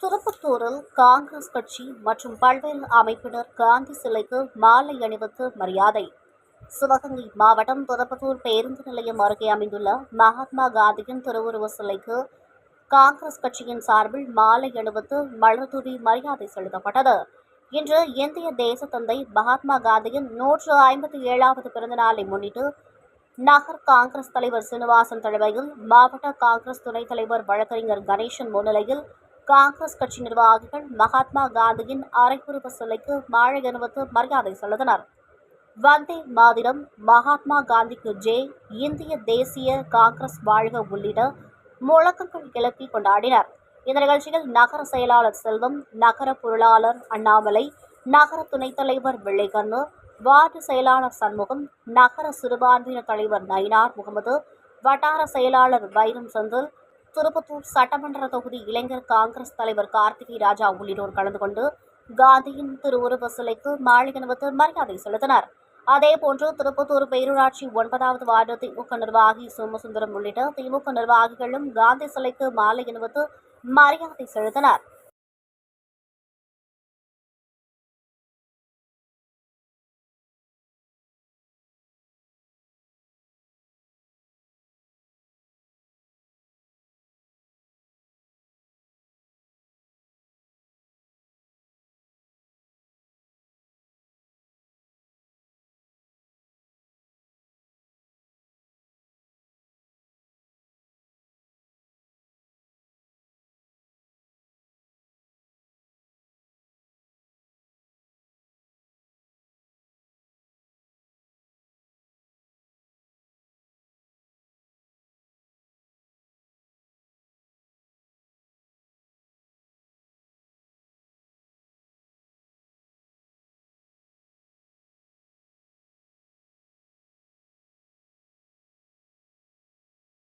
திருப்பத்தூரில் காங்கிரஸ் கட்சி மற்றும் பல்வேறு அமைப்பினர் காந்தி சிலைக்கு மாலை அணிவித்து மரியாதை. சிவகங்கை மாவட்டம் திருப்பத்தூர் பேருந்து நிலையம் அருகே அமைந்துள்ள மகாத்மா காந்தியின் திருவுருவ சிலைக்கு காங்கிரஸ் கட்சியின் சார்பில் மாலை அணிவித்து மலர்தூவி மரியாதை செலுத்தப்பட்டது. இன்று இந்திய தேசத்தந்தை மகாத்மா காந்தியின் நூற்று ஐம்பத்தி ஏழாவது பிறந்த நாளை முன்னிட்டு நகர் காங்கிரஸ் தலைவர் சீனிவாசன் தலைமையில் மாவட்ட காங்கிரஸ் துணைத் தலைவர் வழக்கறிஞர் கணேசன் முன்னிலையில் காங்கிரஸ் கட்சி நிர்வாகிகள் மகாத்மா காந்தியின் அரைக்குறுப்பு சிலைக்கு மாழை அணிவித்து மரியாதை செலுத்தினர். வந்தே மாதிரம் மகாத்மா காந்திக்கு ஜே இந்திய தேசிய காங்கிரஸ் வாழ்க உள்ளிட்ட முழக்கங்கள் கிளப்பி கொண்டாடினர். இந்த நிகழ்ச்சியில் நகர செயலாளர் செல்வம் நகர பொருளாளர் அண்ணாமலை நகர துணைத் தலைவர் வெள்ளைக்கண்ணு வார்டு செயலாளர் சண்முகம் நகர சிறுபான்மையினர் தலைவர் நயினார் முகமது வட்டார செயலாளர் வைரம் செந்தில் திருப்பத்தூர் சட்டமன்ற தொகுதி இளைஞர் காங்கிரஸ் தலைவர் கார்த்திகை ராஜா உள்ளிட்டோர் கலந்து கொண்டு காந்தியின் திருவுருவ சிலைக்கு மாலை அணிவித்து மரியாதை செலுத்தினர். அதேபோன்று திருப்பத்தூர் பேரூராட்சி ஒன்பதாவது வார்டு திமுக நிர்வாகி சோமசுந்தரம் உள்ளிட்ட திமுக நிர்வாகிகளும் காந்தி சிலைக்கு மாலை அணிவித்து மரியாதை செலுத்தினர்.